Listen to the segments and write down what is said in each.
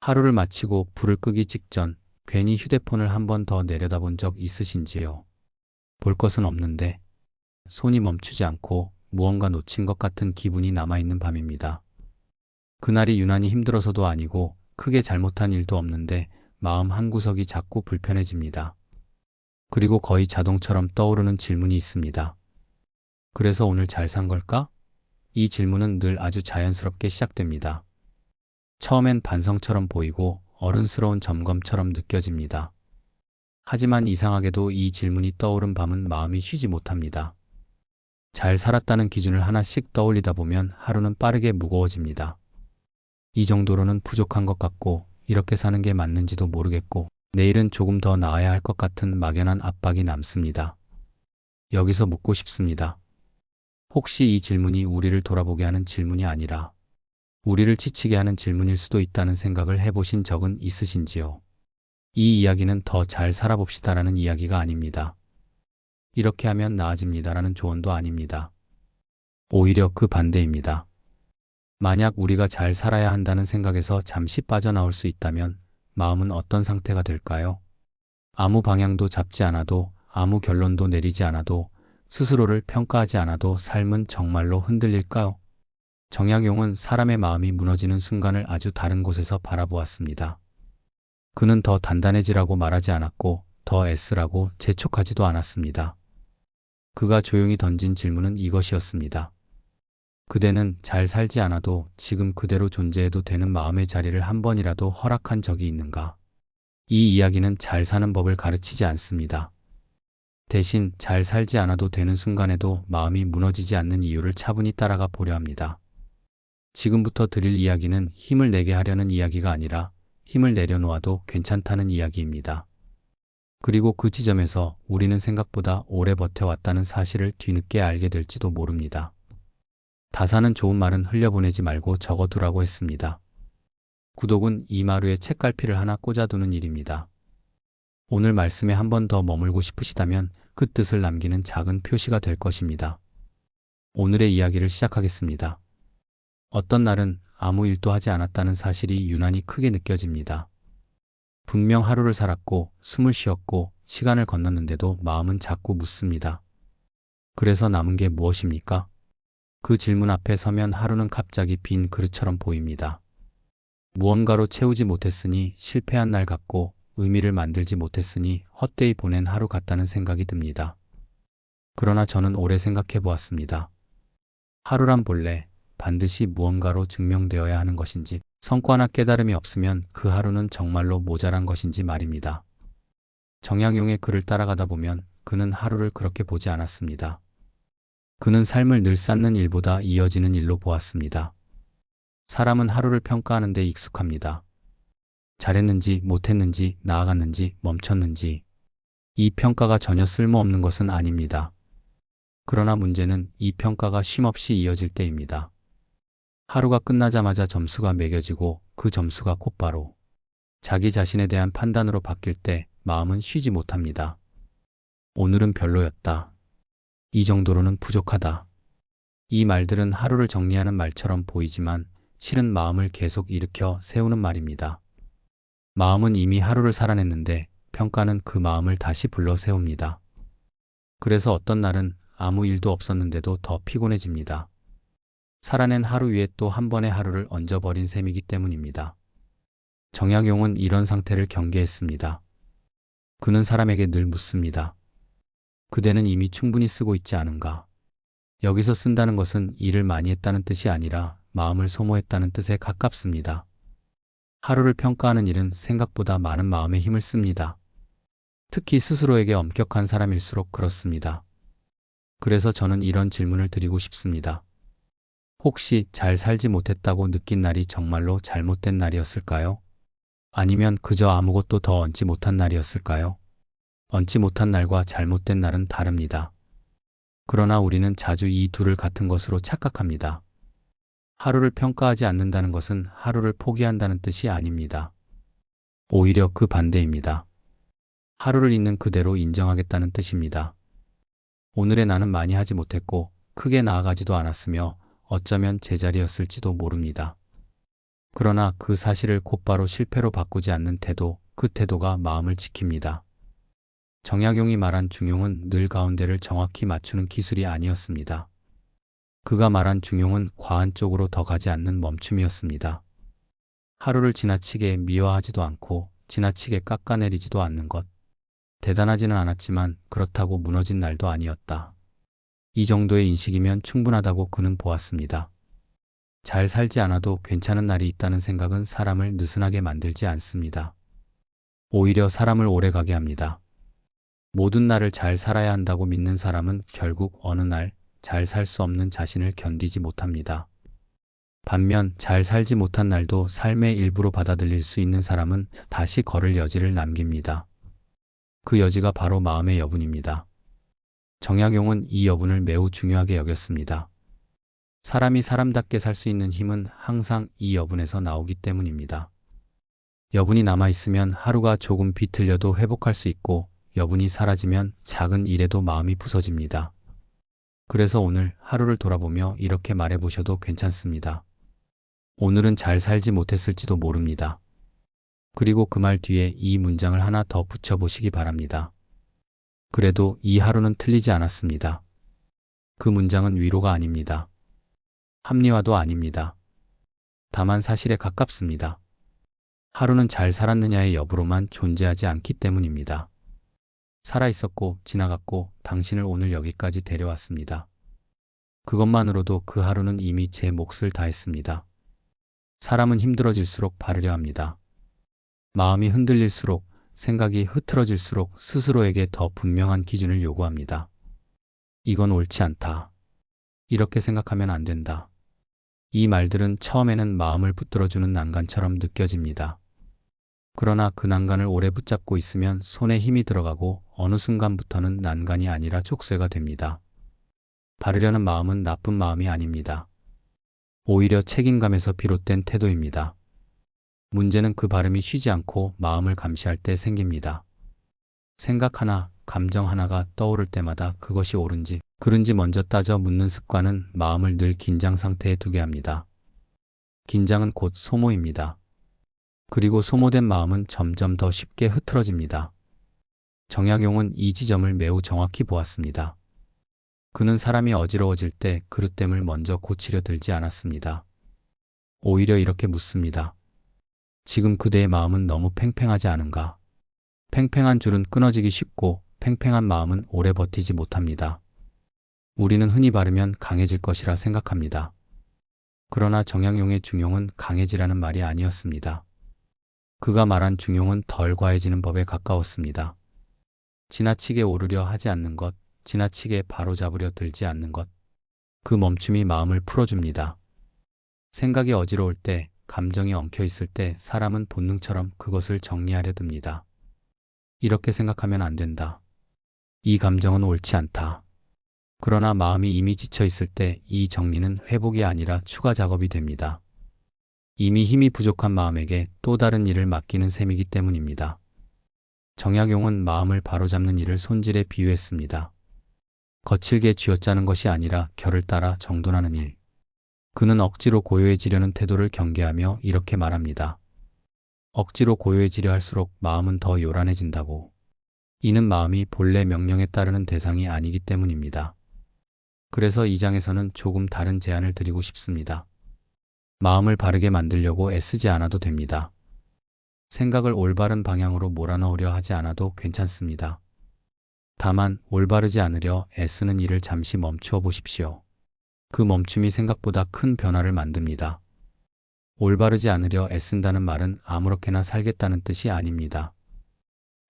하루를 마치고 불을 끄기 직전 괜히 휴대폰을 한 번 더 내려다본 적 있으신지요? 볼 것은 없는데 손이 멈추지 않고 무언가 놓친 것 같은 기분이 남아있는 밤입니다. 그날이 유난히 힘들어서도 아니고 크게 잘못한 일도 없는데 마음 한구석이 자꾸 불편해집니다. 그리고 거의 자동처럼 떠오르는 질문이 있습니다. 그래서 오늘 잘 산 걸까? 이 질문은 늘 아주 자연스럽게 시작됩니다. 처음엔 반성처럼 보이고 어른스러운 점검처럼 느껴집니다. 하지만 이상하게도 이 질문이 떠오른 밤은 마음이 쉬지 못합니다. 잘 살았다는 기준을 하나씩 떠올리다 보면 하루는 빠르게 무거워집니다. 이 정도로는 부족한 것 같고 이렇게 사는 게 맞는지도 모르겠고 내일은 조금 더 나아야 할 것 같은 막연한 압박이 남습니다. 여기서 묻고 싶습니다. 혹시 이 질문이 우리를 돌아보게 하는 질문이 아니라 우리를 지치게 하는 질문일 수도 있다는 생각을 해보신 적은 있으신지요? 이 이야기는 더 잘 살아봅시다라는 이야기가 아닙니다. 이렇게 하면 나아집니다라는 조언도 아닙니다. 오히려 그 반대입니다. 만약 우리가 잘 살아야 한다는 생각에서 잠시 빠져나올 수 있다면 마음은 어떤 상태가 될까요? 아무 방향도 잡지 않아도 아무 결론도 내리지 않아도 스스로를 평가하지 않아도 삶은 정말로 흔들릴까요? 정약용은 사람의 마음이 무너지는 순간을 아주 다른 곳에서 바라보았습니다. 그는 더 단단해지라고 말하지 않았고 더 애쓰라고 재촉하지도 않았습니다. 그가 조용히 던진 질문은 이것이었습니다. 그대는 잘 살지 않아도 지금 그대로 존재해도 되는 마음의 자리를 한 번이라도 허락한 적이 있는가? 이 이야기는 잘 사는 법을 가르치지 않습니다. 대신 잘 살지 않아도 되는 순간에도 마음이 무너지지 않는 이유를 차분히 따라가 보려 합니다. 지금부터 드릴 이야기는 힘을 내게 하려는 이야기가 아니라 힘을 내려놓아도 괜찮다는 이야기입니다. 그리고 그 지점에서 우리는 생각보다 오래 버텨왔다는 사실을 뒤늦게 알게 될지도 모릅니다. 다사는 좋은 말은 흘려보내지 말고 적어두라고 했습니다. 구독은 이마루에 책갈피를 하나 꽂아두는 일입니다. 오늘 말씀에 한 번 더 머물고 싶으시다면 그 뜻을 남기는 작은 표시가 될 것입니다. 오늘의 이야기를 시작하겠습니다. 어떤 날은 아무 일도 하지 않았다는 사실이 유난히 크게 느껴집니다. 분명 하루를 살았고 숨을 쉬었고 시간을 건넜는데도 마음은 자꾸 묻습니다. 그래서 남은 게 무엇입니까? 그 질문 앞에 서면 하루는 갑자기 빈 그릇처럼 보입니다. 무언가로 채우지 못했으니 실패한 날 같고 의미를 만들지 못했으니 헛되이 보낸 하루 같다는 생각이 듭니다. 그러나 저는 오래 생각해 보았습니다. 하루란 본래 반드시 무언가로 증명되어야 하는 것인지 성과나 깨달음이 없으면 그 하루는 정말로 모자란 것인지 말입니다. 정약용의 글을 따라가다 보면 그는 하루를 그렇게 보지 않았습니다. 그는 삶을 늘 쌓는 일보다 이어지는 일로 보았습니다. 사람은 하루를 평가하는 데 익숙합니다. 잘했는지 못했는지 나아갔는지 멈췄는지 이 평가가 전혀 쓸모없는 것은 아닙니다. 그러나 문제는 이 평가가 쉼없이 이어질 때입니다. 하루가 끝나자마자 점수가 매겨지고 그 점수가 곧바로 자기 자신에 대한 판단으로 바뀔 때 마음은 쉬지 못합니다. 오늘은 별로였다. 이 정도로는 부족하다. 이 말들은 하루를 정리하는 말처럼 보이지만 실은 마음을 계속 일으켜 세우는 말입니다. 마음은 이미 하루를 살아냈는데 평가는 그 마음을 다시 불러 세웁니다. 그래서 어떤 날은 아무 일도 없었는데도 더 피곤해집니다. 살아낸 하루 위에 또 한 번의 하루를 얹어버린 셈이기 때문입니다. 정약용은 이런 상태를 경계했습니다. 그는 사람에게 늘 묻습니다. 그대는 이미 충분히 쓰고 있지 않은가? 여기서 쓴다는 것은 일을 많이 했다는 뜻이 아니라 마음을 소모했다는 뜻에 가깝습니다. 하루를 평가하는 일은 생각보다 많은 마음의 힘을 씁니다. 특히 스스로에게 엄격한 사람일수록 그렇습니다. 그래서 저는 이런 질문을 드리고 싶습니다. 혹시 잘 살지 못했다고 느낀 날이 정말로 잘못된 날이었을까요? 아니면 그저 아무것도 더 얹지 못한 날이었을까요? 얹지 못한 날과 잘못된 날은 다릅니다. 그러나 우리는 자주 이 둘을 같은 것으로 착각합니다. 하루를 평가하지 않는다는 것은 하루를 포기한다는 뜻이 아닙니다. 오히려 그 반대입니다. 하루를 있는 그대로 인정하겠다는 뜻입니다. 오늘의 나는 많이 하지 못했고 크게 나아가지도 않았으며 어쩌면 제자리였을지도 모릅니다. 그러나 그 사실을 곧바로 실패로 바꾸지 않는 태도, 그 태도가 마음을 지킵니다. 정약용이 말한 중용은 늘 가운데를 정확히 맞추는 기술이 아니었습니다. 그가 말한 중용은 과한 쪽으로 더 가지 않는 멈춤이었습니다. 하루를 지나치게 미워하지도 않고 지나치게 깎아내리지도 않는 것. 대단하지는 않았지만 그렇다고 무너진 날도 아니었다. 이 정도의 인식이면 충분하다고 그는 보았습니다. 잘 살지 않아도 괜찮은 날이 있다는 생각은 사람을 느슨하게 만들지 않습니다. 오히려 사람을 오래 가게 합니다. 모든 날을 잘 살아야 한다고 믿는 사람은 결국 어느 날 잘 살 수 없는 자신을 견디지 못합니다. 반면 잘 살지 못한 날도 삶의 일부로 받아들일 수 있는 사람은 다시 걸을 여지를 남깁니다. 그 여지가 바로 마음의 여분입니다. 정약용은 이 여분을 매우 중요하게 여겼습니다. 사람이 사람답게 살 수 있는 힘은 항상 이 여분에서 나오기 때문입니다. 여분이 남아있으면 하루가 조금 비틀려도 회복할 수 있고 여분이 사라지면 작은 일에도 마음이 부서집니다. 그래서 오늘 하루를 돌아보며 이렇게 말해보셔도 괜찮습니다. 오늘은 잘 살지 못했을지도 모릅니다. 그리고 그 말 뒤에 이 문장을 하나 더 붙여보시기 바랍니다. 그래도 이 하루는 틀리지 않았습니다. 그 문장은 위로가 아닙니다. 합리화도 아닙니다. 다만 사실에 가깝습니다. 하루는 잘 살았느냐의 여부로만 존재하지 않기 때문입니다. 살아있었고 지나갔고 당신을 오늘 여기까지 데려왔습니다. 그것만으로도 그 하루는 이미 제 몫을 다했습니다. 사람은 힘들어질수록 바르려 합니다. 마음이 흔들릴수록 생각이 흐트러질수록 스스로에게 더 분명한 기준을 요구합니다. 이건 옳지 않다. 이렇게 생각하면 안 된다. 이 말들은 처음에는 마음을 붙들어주는 난간처럼 느껴집니다. 그러나 그 난간을 오래 붙잡고 있으면 손에 힘이 들어가고 어느 순간부터는 난간이 아니라 족쇄가 됩니다. 바르려는 마음은 나쁜 마음이 아닙니다. 오히려 책임감에서 비롯된 태도입니다. 문제는 그 발음이 쉬지 않고 마음을 감시할 때 생깁니다. 생각 하나, 감정 하나가 떠오를 때마다 그것이 옳은지, 그른지 먼저 따져 묻는 습관은 마음을 늘 긴장 상태에 두게 합니다. 긴장은 곧 소모입니다. 그리고 소모된 마음은 점점 더 쉽게 흐트러집니다. 정약용은 이 지점을 매우 정확히 보았습니다. 그는 사람이 어지러워질 때 그릇됨을 먼저 고치려 들지 않았습니다. 오히려 이렇게 묻습니다. 지금 그대의 마음은 너무 팽팽하지 않은가? 팽팽한 줄은 끊어지기 쉽고 팽팽한 마음은 오래 버티지 못합니다. 우리는 흔히 바르면 강해질 것이라 생각합니다. 그러나 정약용의 중용은 강해지라는 말이 아니었습니다. 그가 말한 중용은 덜 과해지는 법에 가까웠습니다. 지나치게 오르려 하지 않는 것, 지나치게 바로잡으려 들지 않는 것. 그 멈춤이 마음을 풀어줍니다. 생각이 어지러울 때, 감정이 엉켜 있을 때 사람은 본능처럼 그것을 정리하려 듭니다. 이렇게 생각하면 안 된다. 이 감정은 옳지 않다. 그러나 마음이 이미 지쳐 있을 때 이 정리는 회복이 아니라 추가 작업이 됩니다. 이미 힘이 부족한 마음에게 또 다른 일을 맡기는 셈이기 때문입니다. 정약용은 마음을 바로잡는 일을 손질에 비유했습니다. 거칠게 쥐어짜는 것이 아니라 결을 따라 정돈하는 일. 그는 억지로 고요해지려는 태도를 경계하며 이렇게 말합니다. 억지로 고요해지려 할수록 마음은 더 요란해진다고. 이는 마음이 본래 명령에 따르는 대상이 아니기 때문입니다. 그래서 이 장에서는 조금 다른 제안을 드리고 싶습니다. 마음을 바르게 만들려고 애쓰지 않아도 됩니다. 생각을 올바른 방향으로 몰아넣으려 하지 않아도 괜찮습니다. 다만 올바르지 않으려 애쓰는 일을 잠시 멈추어 보십시오. 그 멈춤이 생각보다 큰 변화를 만듭니다. 올바르지 않으려 애쓴다는 말은 아무렇게나 살겠다는 뜻이 아닙니다.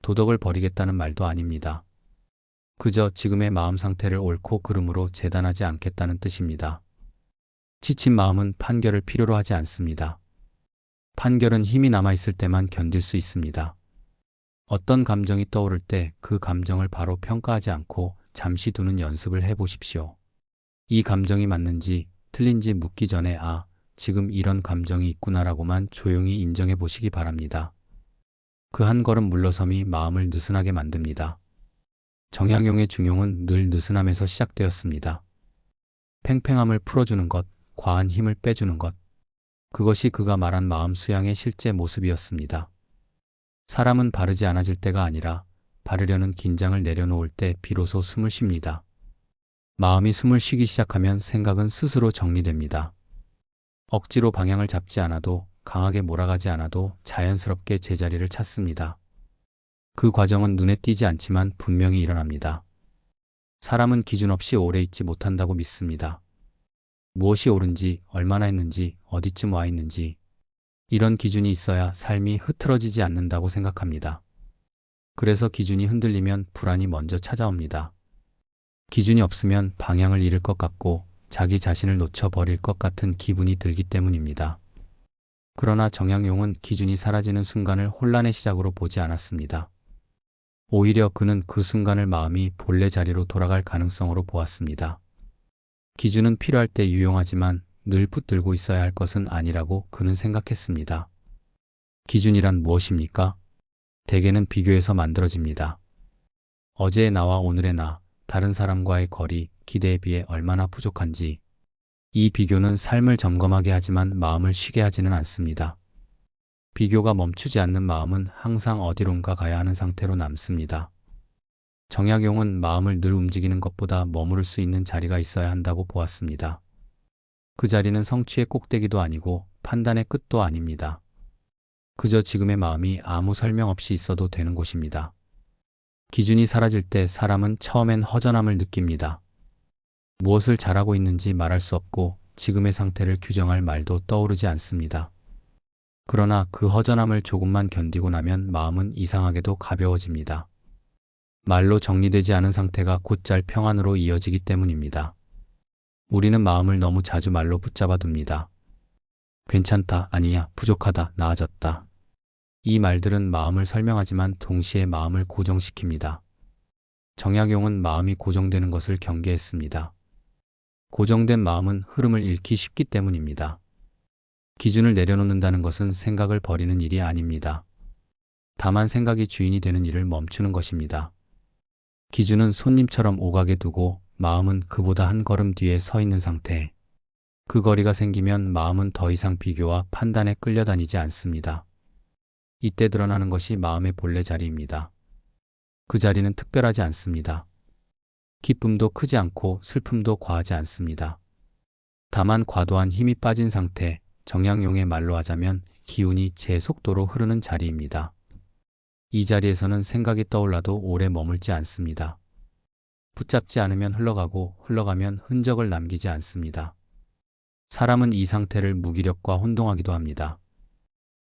도덕을 버리겠다는 말도 아닙니다. 그저 지금의 마음 상태를 옳고 그름으로 재단하지 않겠다는 뜻입니다. 지친 마음은 판결을 필요로 하지 않습니다. 판결은 힘이 남아있을 때만 견딜 수 있습니다. 어떤 감정이 떠오를 때 그 감정을 바로 평가하지 않고 잠시 두는 연습을 해 보십시오. 이 감정이 맞는지 틀린지 묻기 전에 아, 지금 이런 감정이 있구나라고만 조용히 인정해 보시기 바랍니다. 그 한 걸음 물러섬이 마음을 느슨하게 만듭니다. 정약용의 중용은 늘 느슨함에서 시작되었습니다. 팽팽함을 풀어주는 것, 과한 힘을 빼주는 것. 그것이 그가 말한 마음 수양의 실제 모습이었습니다. 사람은 바르지 않아질 때가 아니라 바르려는 긴장을 내려놓을 때 비로소 숨을 쉽니다. 마음이 숨을 쉬기 시작하면 생각은 스스로 정리됩니다. 억지로 방향을 잡지 않아도 강하게 몰아가지 않아도 자연스럽게 제자리를 찾습니다. 그 과정은 눈에 띄지 않지만 분명히 일어납니다. 사람은 기준 없이 오래 있지 못한다고 믿습니다. 무엇이 옳은지, 얼마나 했는지, 어디쯤 와 있는지, 이런 기준이 있어야 삶이 흐트러지지 않는다고 생각합니다. 그래서 기준이 흔들리면 불안이 먼저 찾아옵니다. 기준이 없으면 방향을 잃을 것 같고 자기 자신을 놓쳐버릴 것 같은 기분이 들기 때문입니다. 그러나 정약용은 기준이 사라지는 순간을 혼란의 시작으로 보지 않았습니다. 오히려 그는 그 순간을 마음이 본래 자리로 돌아갈 가능성으로 보았습니다. 기준은 필요할 때 유용하지만 늘 붙들고 있어야 할 것은 아니라고 그는 생각했습니다. 기준이란 무엇입니까? 대개는 비교에서 만들어집니다. 어제의 나와 오늘의 나, 다른 사람과의 거리, 기대에 비해 얼마나 부족한지, 이 비교는 삶을 점검하게 하지만 마음을 쉬게 하지는 않습니다. 비교가 멈추지 않는 마음은 항상 어디론가 가야 하는 상태로 남습니다. 정약용은 마음을 늘 움직이는 것보다 머무를 수 있는 자리가 있어야 한다고 보았습니다. 그 자리는 성취의 꼭대기도 아니고 판단의 끝도 아닙니다. 그저 지금의 마음이 아무 설명 없이 있어도 되는 곳입니다. 기준이 사라질 때 사람은 처음엔 허전함을 느낍니다. 무엇을 잘하고 있는지 말할 수 없고 지금의 상태를 규정할 말도 떠오르지 않습니다. 그러나 그 허전함을 조금만 견디고 나면 마음은 이상하게도 가벼워집니다. 말로 정리되지 않은 상태가 곧잘 평안으로 이어지기 때문입니다. 우리는 마음을 너무 자주 말로 붙잡아 둡니다. 괜찮다, 아니야, 부족하다, 나아졌다. 이 말들은 마음을 설명하지만 동시에 마음을 고정시킵니다. 정약용은 마음이 고정되는 것을 경계했습니다. 고정된 마음은 흐름을 잃기 쉽기 때문입니다. 기준을 내려놓는다는 것은 생각을 버리는 일이 아닙니다. 다만 생각이 주인이 되는 일을 멈추는 것입니다. 기준은 손님처럼 오가게 두고 마음은 그보다 한 걸음 뒤에 서 있는 상태. 그 거리가 생기면 마음은 더 이상 비교와 판단에 끌려다니지 않습니다. 이때 드러나는 것이 마음의 본래 자리입니다. 그 자리는 특별하지 않습니다. 기쁨도 크지 않고 슬픔도 과하지 않습니다. 다만 과도한 힘이 빠진 상태, 정약용의 말로 하자면 기운이 제 속도로 흐르는 자리입니다. 이 자리에서는 생각이 떠올라도 오래 머물지 않습니다. 붙잡지 않으면 흘러가고 흘러가면 흔적을 남기지 않습니다. 사람은 이 상태를 무기력과 혼동하기도 합니다.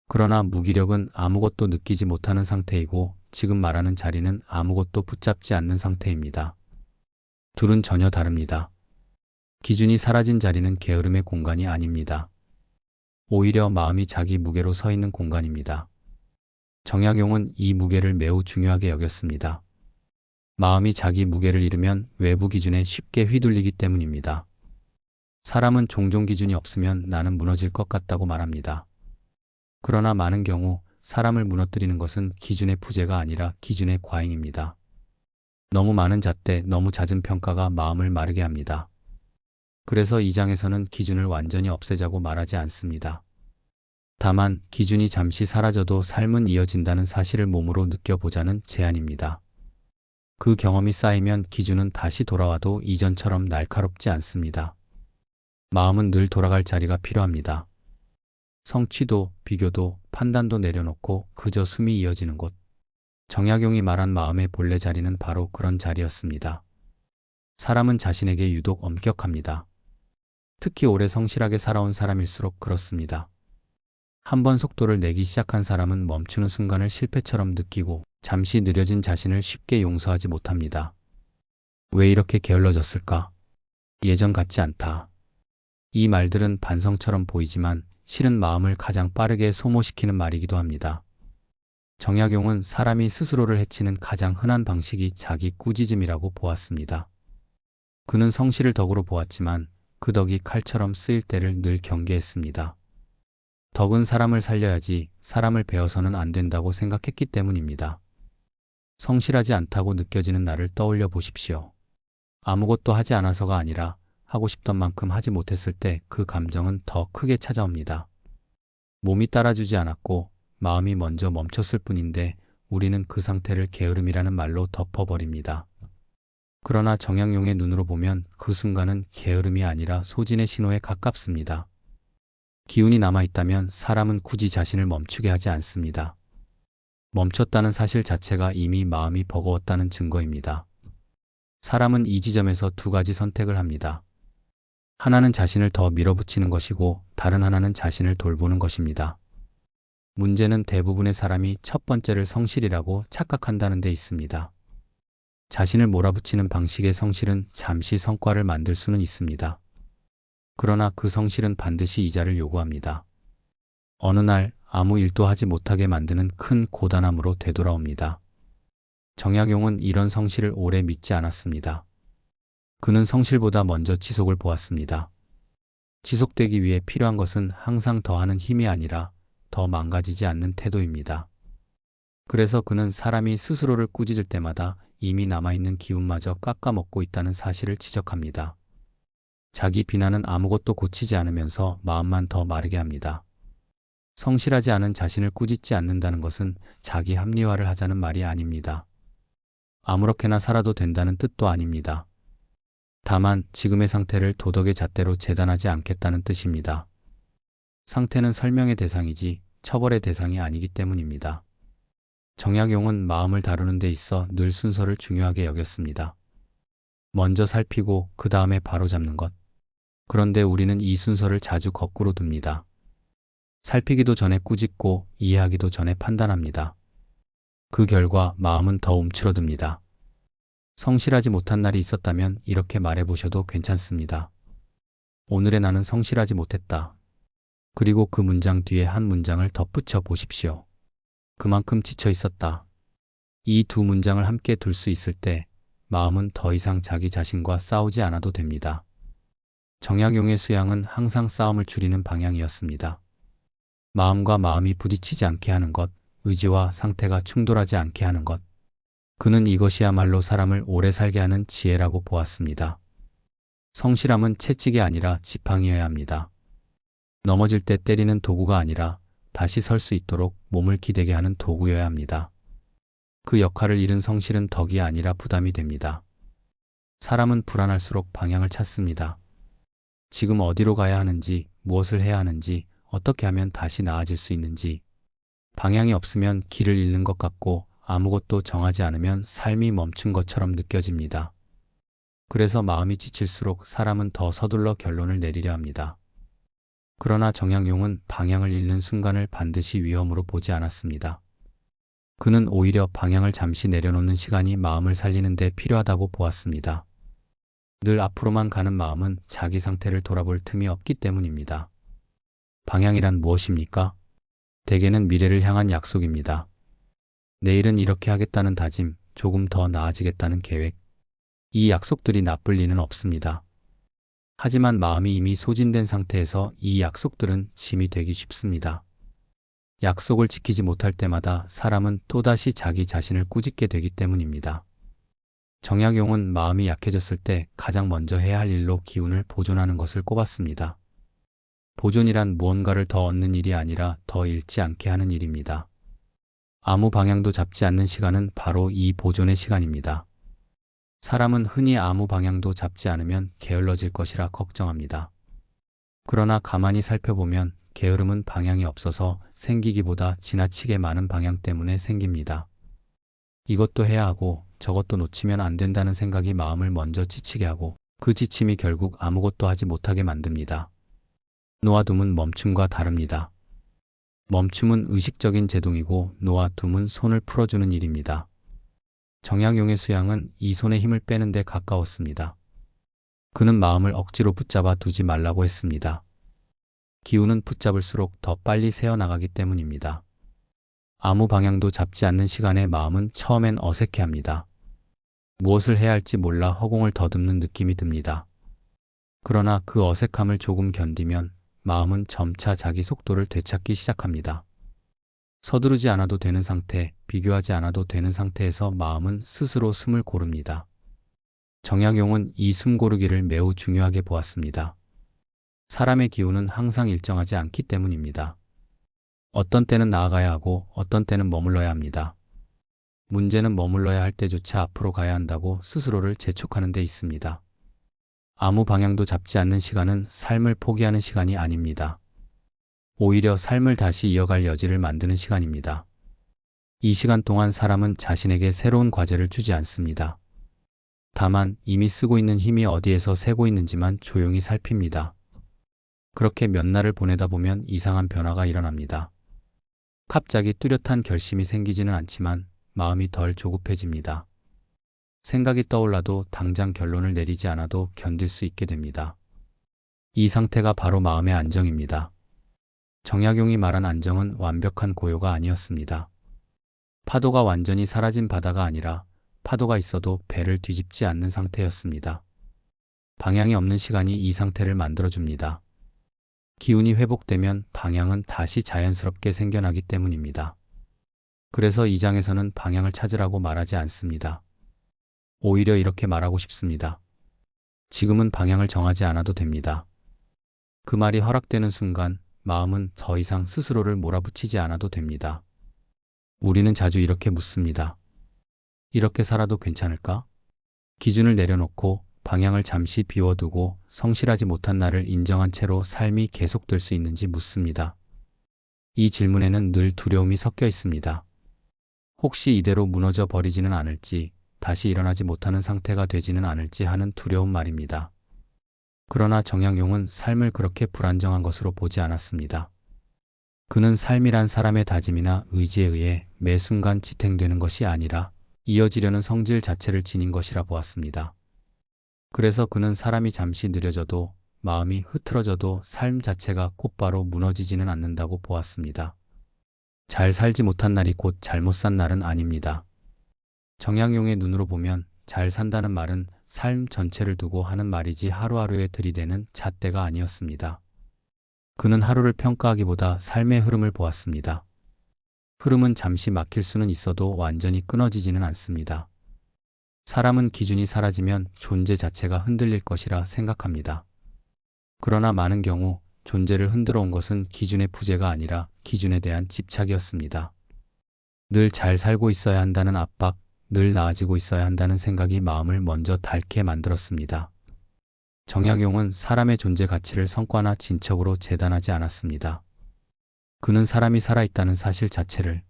그러나 무기력은 아무것도 느끼지 못하는 상태이고 지금 말하는 자리는 아무것도 붙잡지 않는 상태입니다. 둘은 전혀 다릅니다. 기준이 사라진 자리는 게으름의 공간이 아닙니다. 오히려 마음이 자기 무게로 서 있는 공간입니다. 정약용은 이 무게를 매우 중요하게 여겼습니다. 마음이 자기 무게를 잃으면 외부 기준에 쉽게 휘둘리기 때문입니다. 사람은 종종 기준이 없으면 나는 무너질 것 같다고 말합니다. 그러나 많은 경우 사람을 무너뜨리는 것은 기준의 부재가 아니라 기준의 과잉입니다. 너무 많은 잣대, 너무 잦은 평가가 마음을 마르게 합니다. 그래서 이 장에서는 기준을 완전히 없애자고 말하지 않습니다. 다만 기준이 잠시 사라져도 삶은 이어진다는 사실을 몸으로 느껴보자는 제안입니다. 그 경험이 쌓이면 기준은 다시 돌아와도 이전처럼 날카롭지 않습니다. 마음은 늘 돌아갈 자리가 필요합니다. 성취도, 비교도, 판단도 내려놓고 그저 숨이 이어지는 곳. 정약용이 말한 마음의 본래 자리는 바로 그런 자리였습니다. 사람은 자신에게 유독 엄격합니다. 특히 오래 성실하게 살아온 사람일수록 그렇습니다. 한 번 속도를 내기 시작한 사람은 멈추는 순간을 실패처럼 느끼고 잠시 느려진 자신을 쉽게 용서하지 못합니다. 왜 이렇게 게을러졌을까? 예전 같지 않다. 이 말들은 반성처럼 보이지만 실은 마음을 가장 빠르게 소모시키는 말이기도 합니다. 정약용은 사람이 스스로를 해치는 가장 흔한 방식이 자기 꾸짖음이라고 보았습니다. 그는 성실을 덕으로 보았지만 그 덕이 칼처럼 쓰일 때를 늘 경계했습니다. 덕은 사람을 살려야지 사람을 베어서는 안 된다고 생각했기 때문입니다. 성실하지 않다고 느껴지는 나를 떠올려 보십시오. 아무것도 하지 않아서가 아니라 하고 싶던 만큼 하지 못했을 때 그 감정은 더 크게 찾아옵니다. 몸이 따라주지 않았고 마음이 먼저 멈췄을 뿐인데 우리는 그 상태를 게으름이라는 말로 덮어버립니다. 그러나 정약용의 눈으로 보면 그 순간은 게으름이 아니라 소진의 신호에 가깝습니다. 기운이 남아있다면 사람은 굳이 자신을 멈추게 하지 않습니다. 멈췄다는 사실 자체가 이미 마음이 버거웠다는 증거입니다. 사람은 이 지점에서 두 가지 선택을 합니다. 하나는 자신을 더 밀어붙이는 것이고 다른 하나는 자신을 돌보는 것입니다. 문제는 대부분의 사람이 첫 번째를 성실이라고 착각한다는 데 있습니다. 자신을 몰아붙이는 방식의 성실은 잠시 성과를 만들 수는 있습니다. 그러나 그 성실은 반드시 이자를 요구합니다. 어느 날 아무 일도 하지 못하게 만드는 큰 고단함으로 되돌아옵니다. 정약용은 이런 성실을 오래 믿지 않았습니다. 그는 성실보다 먼저 지속을 보았습니다. 지속되기 위해 필요한 것은 항상 더하는 힘이 아니라 더 망가지지 않는 태도입니다. 그래서 그는 사람이 스스로를 꾸짖을 때마다 이미 남아있는 기운마저 깎아먹고 있다는 사실을 지적합니다. 자기 비난은 아무것도 고치지 않으면서 마음만 더 마르게 합니다. 성실하지 않은 자신을 꾸짖지 않는다는 것은 자기 합리화를 하자는 말이 아닙니다. 아무렇게나 살아도 된다는 뜻도 아닙니다. 다만 지금의 상태를 도덕의 잣대로 재단하지 않겠다는 뜻입니다. 상태는 설명의 대상이지 처벌의 대상이 아니기 때문입니다. 정약용은 마음을 다루는 데 있어 늘 순서를 중요하게 여겼습니다. 먼저 살피고 그 다음에 바로 잡는 것. 그런데 우리는 이 순서를 자주 거꾸로 둡니다. 살피기도 전에 꾸짖고 이해하기도 전에 판단합니다. 그 결과 마음은 더 움츠러듭니다. 성실하지 못한 날이 있었다면 이렇게 말해보셔도 괜찮습니다. 오늘의 나는 성실하지 못했다. 그리고 그 문장 뒤에 한 문장을 덧붙여 보십시오. 그만큼 지쳐 있었다. 이 두 문장을 함께 둘 수 있을 때 마음은 더 이상 자기 자신과 싸우지 않아도 됩니다. 정약용의 수양은 항상 싸움을 줄이는 방향이었습니다. 마음과 마음이 부딪히지 않게 하는 것, 의지와 상태가 충돌하지 않게 하는 것. 그는 이것이야말로 사람을 오래 살게 하는 지혜라고 보았습니다. 성실함은 채찍이 아니라 지팡이여야 합니다. 넘어질 때 때리는 도구가 아니라 다시 설 수 있도록 몸을 기대게 하는 도구여야 합니다. 그 역할을 잃은 성실은 덕이 아니라 부담이 됩니다. 사람은 불안할수록 방향을 찾습니다. 지금 어디로 가야 하는지, 무엇을 해야 하는지, 어떻게 하면 다시 나아질 수 있는지, 방향이 없으면 길을 잃는 것 같고 아무것도 정하지 않으면 삶이 멈춘 것처럼 느껴집니다. 그래서 마음이 지칠수록 사람은 더 서둘러 결론을 내리려 합니다. 그러나 정약용은 방향을 잃는 순간을 반드시 위험으로 보지 않았습니다. 그는 오히려 방향을 잠시 내려놓는 시간이 마음을 살리는 데 필요하다고 보았습니다. 늘 앞으로만 가는 마음은 자기 상태를 돌아볼 틈이 없기 때문입니다. 방향이란 무엇입니까? 대개는 미래를 향한 약속입니다. 내일은 이렇게 하겠다는 다짐, 조금 더 나아지겠다는 계획. 이 약속들이 나쁠 리는 없습니다. 하지만 마음이 이미 소진된 상태에서 이 약속들은 짐이 되기 쉽습니다. 약속을 지키지 못할 때마다 사람은 또다시 자기 자신을 꾸짖게 되기 때문입니다. 정약용은 마음이 약해졌을 때 가장 먼저 해야 할 일로 기운을 보존하는 것을 꼽았습니다. 보존이란 무언가를 더 얻는 일이 아니라 더 잃지 않게 하는 일입니다. 아무 방향도 잡지 않는 시간은 바로 이 보존의 시간입니다. 사람은 흔히 아무 방향도 잡지 않으면 게을러질 것이라 걱정합니다. 그러나 가만히 살펴보면 게으름은 방향이 없어서 생기기보다 지나치게 많은 방향 때문에 생깁니다. 이것도 해야 하고 저것도 놓치면 안 된다는 생각이 마음을 먼저 지치게 하고 그 지침이 결국 아무것도 하지 못하게 만듭니다. 놓아둠은 멈춤과 다릅니다. 멈춤은 의식적인 제동이고 놓아둠은 손을 풀어주는 일입니다. 정약용의 수양은 이 손의 힘을 빼는 데 가까웠습니다. 그는 마음을 억지로 붙잡아 두지 말라고 했습니다. 기운은 붙잡을수록 더 빨리 새어나가기 때문입니다. 아무 방향도 잡지 않는 시간에 마음은 처음엔 어색해합니다. 무엇을 해야 할지 몰라 허공을 더듬는 느낌이 듭니다. 그러나 그 어색함을 조금 견디면 마음은 점차 자기 속도를 되찾기 시작합니다. 서두르지 않아도 되는 상태, 비교하지 않아도 되는 상태에서 마음은 스스로 숨을 고릅니다. 정약용은 이 숨 고르기를 매우 중요하게 보았습니다. 사람의 기운은 항상 일정하지 않기 때문입니다. 어떤 때는 나아가야 하고 어떤 때는 머물러야 합니다. 문제는 머물러야 할 때조차 앞으로 가야 한다고 스스로를 재촉하는 데 있습니다. 아무 방향도 잡지 않는 시간은 삶을 포기하는 시간이 아닙니다. 오히려 삶을 다시 이어갈 여지를 만드는 시간입니다. 이 시간 동안 사람은 자신에게 새로운 과제를 주지 않습니다. 다만 이미 쓰고 있는 힘이 어디에서 새고 있는지만 조용히 살핍니다. 그렇게 몇 날을 보내다 보면 이상한 변화가 일어납니다. 갑자기 뚜렷한 결심이 생기지는 않지만 마음이 덜 조급해집니다. 생각이 떠올라도 당장 결론을 내리지 않아도 견딜 수 있게 됩니다. 이 상태가 바로 마음의 안정입니다. 정약용이 말한 안정은 완벽한 고요가 아니었습니다. 파도가 완전히 사라진 바다가 아니라 파도가 있어도 배를 뒤집지 않는 상태였습니다. 방향이 없는 시간이 이 상태를 만들어줍니다. 기운이 회복되면 방향은 다시 자연스럽게 생겨나기 때문입니다. 그래서 이 장에서는 방향을 찾으라고 말하지 않습니다. 오히려 이렇게 말하고 싶습니다. 지금은 방향을 정하지 않아도 됩니다. 그 말이 허락되는 순간 마음은 더 이상 스스로를 몰아붙이지 않아도 됩니다. 우리는 자주 이렇게 묻습니다. 이렇게 살아도 괜찮을까? 기준을 내려놓고 방향을 잠시 비워두고 성실하지 못한 나를 인정한 채로 삶이 계속될 수 있는지 묻습니다. 이 질문에는 늘 두려움이 섞여 있습니다. 혹시 이대로 무너져 버리지는 않을지, 다시 일어나지 못하는 상태가 되지는 않을지 하는 두려운 말입니다. 그러나 정약용은 삶을 그렇게 불안정한 것으로 보지 않았습니다. 그는 삶이란 사람의 다짐이나 의지에 의해 매 순간 지탱되는 것이 아니라 이어지려는 성질 자체를 지닌 것이라 보았습니다. 그래서 그는 사람이 잠시 느려져도 마음이 흐트러져도 삶 자체가 곧바로 무너지지는 않는다고 보았습니다. 잘 살지 못한 날이 곧 잘못 산 날은 아닙니다. 정약용의 눈으로 보면 잘 산다는 말은 삶 전체를 두고 하는 말이지 하루하루에 들이대는 잣대가 아니었습니다. 그는 하루를 평가하기보다 삶의 흐름을 보았습니다. 흐름은 잠시 막힐 수는 있어도 완전히 끊어지지는 않습니다. 사람은 기준이 사라지면 존재 자체가 흔들릴 것이라 생각합니다. 그러나 많은 경우 존재를 흔들어 온 것은 기준의 부재가 아니라 기준에 대한 집착이었습니다. 늘 잘 살고 있어야 한다는 압박, 늘 나아지고 있어야 한다는 생각이 마음을 먼저 닳게 만들었습니다. 정약용은 사람의 존재 가치를 성과나 진척으로 재단하지 않았습니다. 그는 사람이 살아있다는 사실 자체를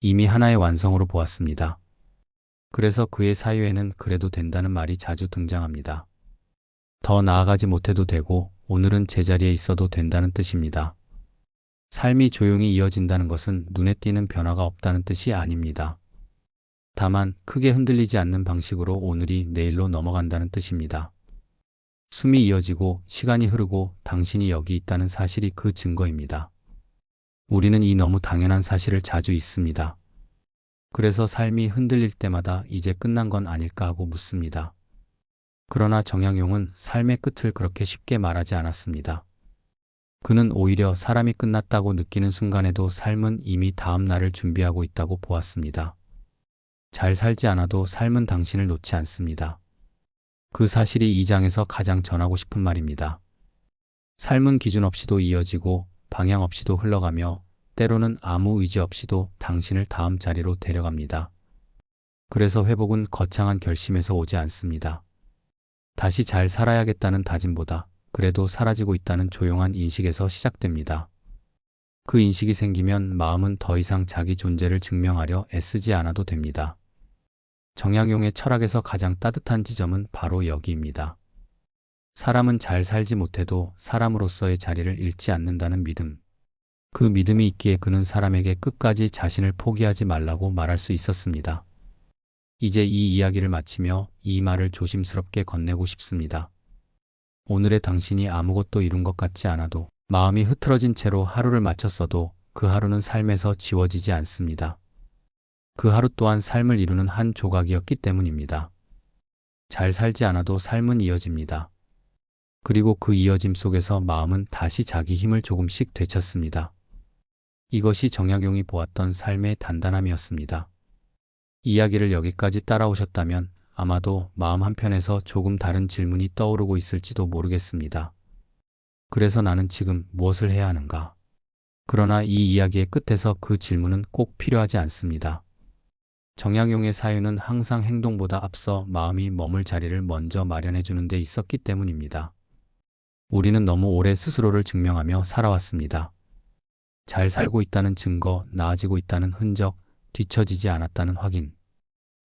이미 하나의 완성으로 보았습니다. 그래서 그의 사유에는 그래도 된다는 말이 자주 등장합니다. 더 나아가지 못해도 되고 오늘은 제자리에 있어도 된다는 뜻입니다. 삶이 조용히 이어진다는 것은 눈에 띄는 변화가 없다는 뜻이 아닙니다. 다만 크게 흔들리지 않는 방식으로 오늘이 내일로 넘어간다는 뜻입니다. 숨이 이어지고 시간이 흐르고 당신이 여기 있다는 사실이 그 증거입니다. 우리는 이 너무 당연한 사실을 자주 잊습니다. 그래서 삶이 흔들릴 때마다 이제 끝난 건 아닐까 하고 묻습니다. 그러나 정약용은 삶의 끝을 그렇게 쉽게 말하지 않았습니다. 그는 오히려 사람이 끝났다고 느끼는 순간에도 삶은 이미 다음 날을 준비하고 있다고 보았습니다. 잘 살지 않아도 삶은 당신을 놓지 않습니다. 그 사실이 이 장에서 가장 전하고 싶은 말입니다. 삶은 기준 없이도 이어지고 방향 없이도 흘러가며 때로는 아무 의지 없이도 당신을 다음 자리로 데려갑니다. 그래서 회복은 거창한 결심에서 오지 않습니다. 다시 잘 살아야겠다는 다짐보다 그래도 사라지고 있다는 조용한 인식에서 시작됩니다. 그 인식이 생기면 마음은 더 이상 자기 존재를 증명하려 애쓰지 않아도 됩니다. 정약용의 철학에서 가장 따뜻한 지점은 바로 여기입니다. 사람은 잘 살지 못해도 사람으로서의 자리를 잃지 않는다는 믿음. 그 믿음이 있기에 그는 사람에게 끝까지 자신을 포기하지 말라고 말할 수 있었습니다. 이제 이 이야기를 마치며 이 말을 조심스럽게 건네고 싶습니다. 오늘의 당신이 아무것도 이룬 것 같지 않아도 마음이 흐트러진 채로 하루를 마쳤어도 그 하루는 삶에서 지워지지 않습니다. 그 하루 또한 삶을 이루는 한 조각이었기 때문입니다. 잘 살지 않아도 삶은 이어집니다. 그리고 그 이어짐 속에서 마음은 다시 자기 힘을 조금씩 되찾습니다. 이것이 정약용이 보았던 삶의 단단함이었습니다. 이야기를 여기까지 따라오셨다면 아마도 마음 한편에서 조금 다른 질문이 떠오르고 있을지도 모르겠습니다. 그래서 나는 지금 무엇을 해야 하는가? 그러나 이 이야기의 끝에서 그 질문은 꼭 필요하지 않습니다. 정약용의 사유는 항상 행동보다 앞서 마음이 머물 자리를 먼저 마련해 주는 데 있었기 때문입니다. 우리는 너무 오래 스스로를 증명하며 살아왔습니다. 잘 살고 있다는 증거, 나아지고 있다는 흔적, 뒤처지지 않았다는 확인.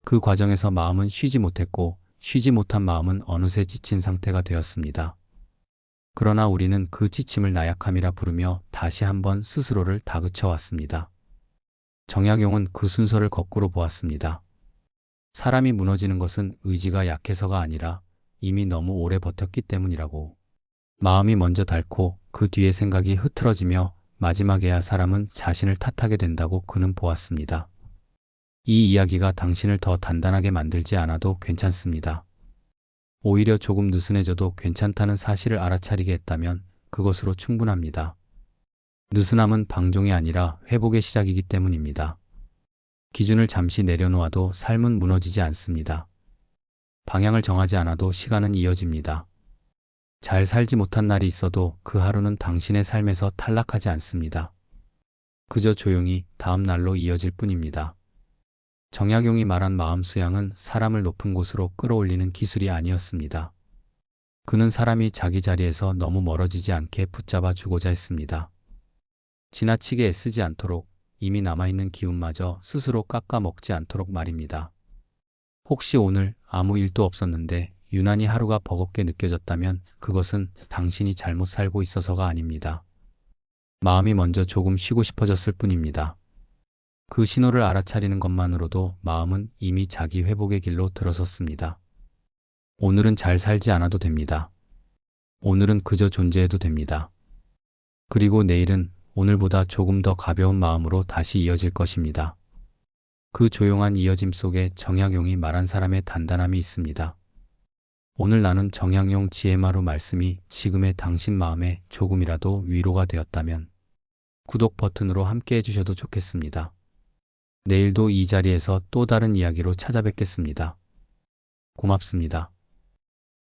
그 과정에서 마음은 쉬지 못했고, 쉬지 못한 마음은 어느새 지친 상태가 되었습니다. 그러나 우리는 그 지침을 나약함이라 부르며 다시 한번 스스로를 다그쳐 왔습니다. 정약용은 그 순서를 거꾸로 보았습니다. 사람이 무너지는 것은 의지가 약해서가 아니라 이미 너무 오래 버텼기 때문이라고. 마음이 먼저 닳고 그 뒤에 생각이 흐트러지며 마지막에야 사람은 자신을 탓하게 된다고 그는 보았습니다. 이 이야기가 당신을 더 단단하게 만들지 않아도 괜찮습니다. 오히려 조금 느슨해져도 괜찮다는 사실을 알아차리게 했다면 그것으로 충분합니다. 느슨함은 방종이 아니라 회복의 시작이기 때문입니다. 기준을 잠시 내려놓아도 삶은 무너지지 않습니다. 방향을 정하지 않아도 시간은 이어집니다. 잘 살지 못한 날이 있어도 그 하루는 당신의 삶에서 탈락하지 않습니다. 그저 조용히 다음 날로 이어질 뿐입니다. 정약용이 말한 마음 수양은 사람을 높은 곳으로 끌어올리는 기술이 아니었습니다. 그는 사람이 자기 자리에서 너무 멀어지지 않게 붙잡아 주고자 했습니다. 지나치게 애쓰지 않도록 이미 남아있는 기운마저 스스로 깎아 먹지 않도록 말입니다. 혹시 오늘 아무 일도 없었는데 유난히 하루가 버겁게 느껴졌다면 그것은 당신이 잘못 살고 있어서가 아닙니다. 마음이 먼저 조금 쉬고 싶어졌을 뿐입니다. 그 신호를 알아차리는 것만으로도 마음은 이미 자기 회복의 길로 들어섰습니다. 오늘은 잘 살지 않아도 됩니다. 오늘은 그저 존재해도 됩니다. 그리고 내일은 오늘보다 조금 더 가벼운 마음으로 다시 이어질 것입니다. 그 조용한 이어짐 속에 정약용이 말한 사람의 단단함이 있습니다. 오늘 나눈 정약용 지혜마루 말씀이 지금의 당신 마음에 조금이라도 위로가 되었다면 구독 버튼으로 함께 해주셔도 좋겠습니다. 내일도 이 자리에서 또 다른 이야기로 찾아뵙겠습니다. 고맙습니다.